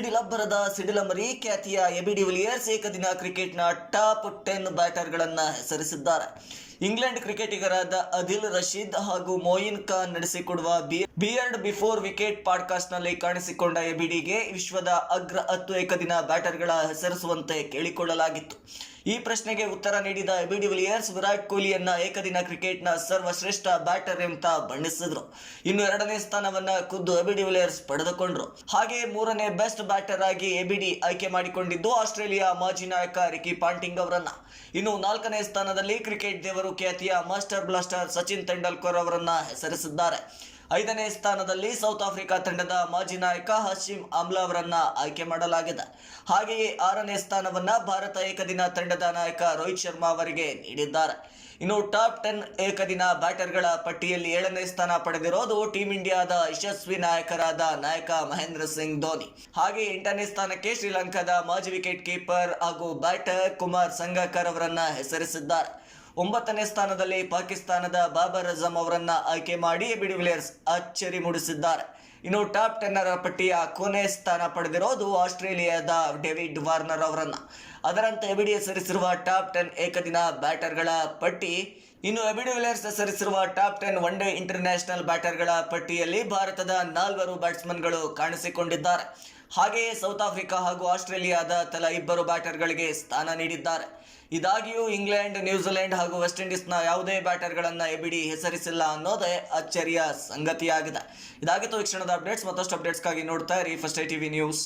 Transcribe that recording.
IPL ಸಿಡಿಲಮರಿ ಖ್ಯಾತಿಯ AB de Villiers ಏಕದಿನ ಕ್ರಿಕೆಟ್ನ ಟಾಪ್ ಟೆನ್ ಬ್ಯಾಟರ್ಗಳನ್ನು ಹೆಸರಿಸಿದ್ದಾರೆ. ಇಂಗ್ಲೆಂಡ್ ಕ್ರಿಕೆಟಿಗರಾದ ಅದಿಲ್ ರಶೀದ್ ಹಾಗೂ ಮೊಯಿನ್ ಖಾನ್ ನಡೆಸಿಕೊಡುವ ಬಿಯರ್ಡ್ ಬಿಫೋರ್ ವಿಕೆಟ್ ಪಾಡ್ಕಾಸ್ಟ್ನಲ್ಲಿ ಕಾಣಿಸಿಕೊಂಡ ಎಬಿಡಿಗೆ ವಿಶ್ವದ ಅಗ್ರ ಹತ್ತು ಏಕದಿನ ಬ್ಯಾಟರ್ಗಳ ಹೆಸರಿಸುವಂತೆ ಕೇಳಿಕೊಳ್ಳಲಾಗಿತ್ತು. ಈ ಪ್ರಶ್ನೆಗೆ ಉತ್ತರ ನೀಡಿದ ಎಬಿಡಿ ವಿಲಿಯರ್ಸ್, ವಿರಾಟ್ ಕೊಹ್ಲಿಯನ್ನ ಏಕದಿನ ಕ್ರಿಕೆಟ್ನ ಸರ್ವಶ್ರೇಷ್ಠ ಬ್ಯಾಟರ್ ಅಂತ ಬಣ್ಣಿಸಿದ್ರು. ಇನ್ನು ಎರಡನೇ ಸ್ಥಾನವನ್ನ ಖುದ್ದು ಎಬಿಡಿ ವಿಲಿಯರ್ಸ್ ಪಡೆದುಕೊಂಡ್ರು. ಹಾಗೆ ಮೂರನೇ ಬೆಸ್ಟ್ ಬ್ಯಾಟರ್ ಆಗಿ ಎಬಿಡಿ ಆಯ್ಕೆ ಮಾಡಿಕೊಂಡಿದ್ದು ಆಸ್ಟ್ರೇಲಿಯಾ ಮಾಜಿ ನಾಯಕ ರಿಕಿ ಪಾಂಟಿಂಗ್ ಅವರನ್ನ. ಇನ್ನು ನಾಲ್ಕನೇ ಸ್ಥಾನದಲ್ಲಿ ಕ್ರಿಕೆಟ್ ದೇವರು ಖ್ಯಾತಿಯ ಮಾಸ್ಟರ್ ಬ್ಲಾಸ್ಟರ್ ಸಚಿನ್ ತೆಂಡೂಲ್ಕರ್ ಅವರನ್ನ ಹೆಸರಿಸಿದ್ದಾರೆ. ಐದನೇ ಸ್ಥಾನದಲ್ಲಿ ಸೌತ್ ಆಫ್ರಿಕಾ ತಂಡದ ಮಾಜಿ ನಾಯಕ ಹಶೀಂ ಆಮ್ಲಾ ಅವರನ್ನ ಆಯ್ಕೆ ಮಾಡಲಾಗಿದೆ. ಹಾಗೆಯೇ ಆರನೇ ಸ್ಥಾನವನ್ನ ಭಾರತ ಏಕದಿನ ತಂಡದ ನಾಯಕ ರೋಹಿತ್ ಶರ್ಮಾ ಅವರಿಗೆ ನೀಡಿದ್ದಾರೆ. ಇನ್ನು ಟಾಪ್ ಟೆನ್ ಏಕದಿನ ಬ್ಯಾಟರ್ಗಳ ಪಟ್ಟಿಯಲ್ಲಿ ಏಳನೇ ಸ್ಥಾನ ಪಡೆದಿರೋದು ಟೀಂ ಇಂಡಿಯಾದ ಯಶಸ್ವಿ ನಾಯಕರಾದ ನಾಯಕ ಮಹೇಂದ್ರ ಸಿಂಗ್ ಧೋನಿ. ಹಾಗೆ ಎಂಟನೇ ಸ್ಥಾನಕ್ಕೆ ಶ್ರೀಲಂಕಾದ ಮಾಜಿ ವಿಕೆಟ್ ಕೀಪರ್ ಹಾಗೂ ಬ್ಯಾಟರ್ ಕುಮಾರ್ ಸಂಗಕರ್ ಅವರನ್ನ ಹೆಸರಿಸಿದ್ದಾರೆ. ಒಂಬತ್ತನೇ ಸ್ಥಾನದಲ್ಲಿ ಪಾಕಿಸ್ತಾನದ ಬಾಬರ್ ಅಜಮ್ ಅವರನ್ನ ಆಯ್ಕೆ ಮಾಡಿ ಬಿಡಿವಿಲಿಯರ್ಸ್ ಅಚ್ಚರಿ ಮೂಡಿಸಿದ್ದಾರೆ. ಇನ್ನು ಟಾಪ್ ಟೆನ್ನರ ಪಟ್ಟಿಯ ಕೊನೆ ಸ್ಥಾನ ಪಡೆದಿರೋದು ಆಸ್ಟ್ರೇಲಿಯಾದ ಡೇವಿಡ್ ವಾರ್ನರ್ ಅವರನ್ನ. ಅದರಂತೆ ಎಬಿಡಿ ಹೆಸರಿಸಿರುವ ಟಾಪ್ ಟೆನ್ ಏಕದಿನ ಬ್ಯಾಟರ್ಗಳ ಪಟ್ಟಿ, ಇನ್ನು ABD Villiers ಹೆಸರಿಸಿರುವ top ten one day international ಬ್ಯಾಟರ್ಗಳ ಪಟ್ಟಿಯಲ್ಲಿ ಭಾರತದ ನಾಲ್ವರು ಬ್ಯಾಟ್ಸ್ಮನ್ಗಳು ಕಾಣಿಸಿಕೊಂಡಿದ್ದಾರೆ. ಹಾಗೆಯೇ ಸೌತ್ ಆಫ್ರಿಕಾ ಹಾಗೂ ಆಸ್ಟ್ರೇಲಿಯಾದ ತಲಾ ಇಬ್ಬರು ಬ್ಯಾಟರ್ಗಳಿಗೆ ಸ್ಥಾನ ನೀಡಿದ್ದಾರೆ. ಇದಾಗಿಯೂ ಇಂಗ್ಲೆಂಡ್, ನ್ಯೂಜಿಲೆಂಡ್ ಹಾಗೂ ವೆಸ್ಟ್ ಇಂಡೀಸ್ನ ಯಾವುದೇ ಬ್ಯಾಟರ್ಗಳನ್ನು ಎಬಿಡಿ ಹೆಸರಿಸಿಲ್ಲ ಅನ್ನೋದೇ ಅಚ್ಚರಿಯ ಸಂಗತಿಯಾಗಿದೆ. ಇದಾಗಿತ್ತು ವೀಕ್ಷಣದ ಕ್ಷಣದ ಅಪ್ಡೇಟ್ಸ್, ಮತ್ತಷ್ಟು ಅಪ್ಡೇಟ್ಸ್ಗಾಗಿ ನೋಡ್ತಾ ಇರಿ ಫಸ್ಟ್ ಐ ಟಿವಿ ನ್ಯೂಸ್.